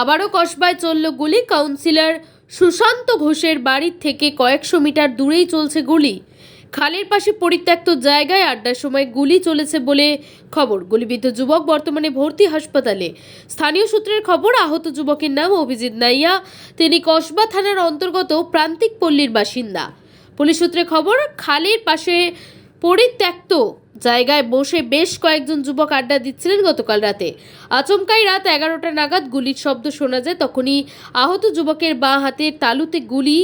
আবারও কসবায় চলল গুলি। কাউন্সিলর সুশান্ত ঘোষের বাড়ির থেকে কয়েকশো মিটার দূরেই চলছে গুলি। খালের পাশে পরিত্যক্ত জায়গায় আড্ডার সময় গুলি চলেছে বলে খবর। গুলিবিদ্ধ যুবক বর্তমানে ভর্তি হাসপাতালে। স্থানীয় সূত্রের খবর, আহত যুবকের নাম অভিজিৎ নাইয়া। তিনি কসবা থানার অন্তর্গত প্রান্তিক পল্লীর বাসিন্দা। পুলিশ সূত্রে খবর, খালের পাশে পরিত্যক্ত জায়গায় বসে বেশ কয়েকজন যুবক আড্ডা দিচ্ছিলেন গতকাল রাতে। আচমকাই রাত এগারোটা নাগাদ গুলির শব্দ শোনা যায়, তখনই আহত যুবকের বাঁ হাতের তালুতে গুলি,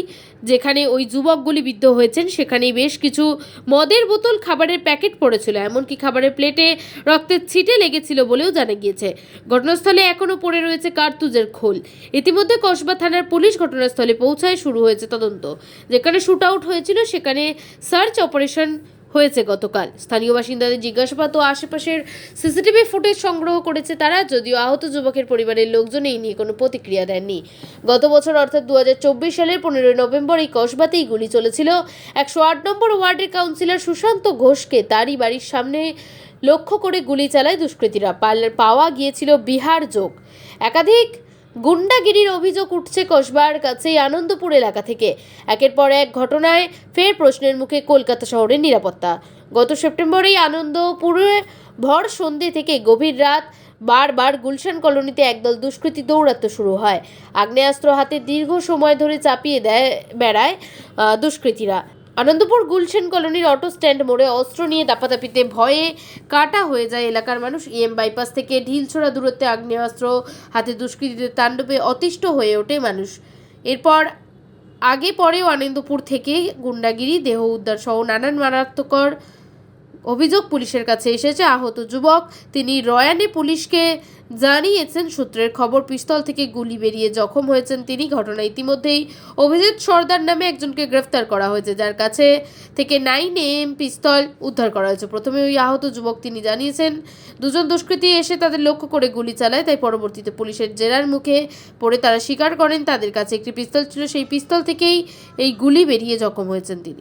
যেখানে ওই যুবক গুলিবিদ্ধ হয়েছেন সেখানে বেশ কিছু মদের বোতল, খাবারের প্যাকেট পড়েছিল। এমনকি খাবারের প্লেটে রক্তের ছিটে লেগেছিল বলেও জানা গিয়েছে। ঘটনাস্থলে এখনও পড়ে রয়েছে কার্তুজের খোল। ইতিমধ্যে কসবা থানার পুলিশ ঘটনাস্থলে পৌঁছায় শুরু হয়েছে তদন্ত। যেখানে শুট আউট হয়েছিল, সেখানে সার্চ অপারেশন হয়েছে গতকাল। স্থানীয় বাসিন্দাদের জিজ্ঞাসাবাদ ও আশেপাশের সিসিটিভি ফুটেজ সংগ্রহ করেছে তারা, যদিও আহত যুবকের পরিবারের লোকজন এই নিয়ে কোনো প্রতিক্রিয়া দেননি। গত বছর, অর্থাৎ দু হাজার চব্বিশ সালের পনেরোই নভেম্বর, এই কসবাতেই গুলি চলেছিল। একশো আট নম্বর ওয়ার্ডের কাউন্সিলর সুশান্ত ঘোষকে তারই বাড়ির সামনে লক্ষ্য করে গুলি চালায় দুষ্কৃতীরা। পাওয়া গিয়েছিল বিহার যোগ। একাধিক গুন্ডাগিরির অভিযোগ উঠছে কসবার কাছেই আনন্দপুর এলাকা থেকে। একের পর এক ঘটনায় ফের প্রশ্নের মুখে কলকাতা শহরের নিরাপত্তা। গত সেপ্টেম্বরেই আনন্দপুরে ভর সন্ধে থেকে গভীর রাত বারবার গুলশান কলোনিতে একদল দুষ্কৃতী দৌরাত্ম্য শুরু হয়। আগ্নেয়াস্ত্র হাতে দীর্ঘ সময় ধরে চাপিয়ে দেয়, বেড়ায় দুষ্কৃতীরা। আনন্দপুর গুলশান কলোনির অটো স্ট্যান্ড মোড়ে অস্ত্র নিয়ে দাপাদাপিতে ভয়ে কাটা হয়ে যায় এলাকার মানুষ। ইএম বাইপাস থেকে ঢিলছোড়া দূরত্বে আগ্নেয়াস্ত্র হাতে দুষ্কৃতীদের তাণ্ডবে অতিষ্ঠ হয়ে ওঠে মানুষ। এরপর আগে পরেও আনন্দপুর থেকে গুন্ডাগিরি, দেহ উদ্ধার সহ নানান মারাত্মকর অভিযোগ পুলিশের কাছে এসেছে। আহত যুবক, তিনি রয়ানে পুলিশকে জানিয়েছেন, সূত্রের খবর পিস্তল থেকে গুলি বেরিয়ে জখম হয়েছেন তিনি। ঘটনা ইতিমধ্যেই অভিজিৎ সর্দার নামে একজনকে গ্রেফতার করা হয়েছে, যার কাছে থেকে নাইন এম পিস্তল উদ্ধার করা হয়েছে। প্রথমে ওই আহত যুবক তিনি জানিয়েছেন, দুজন দুষ্কৃতী এসে তাদের লক্ষ্য করে গুলি চালায়, তাই পরবর্তীতে পুলিশের জেরার মুখে পড়ে তারা স্বীকার করেন, তাদের কাছে একটি পিস্তল ছিল। সেই পিস্তল থেকেই এই গুলি বেরিয়ে জখম হয়েছেন তিনি।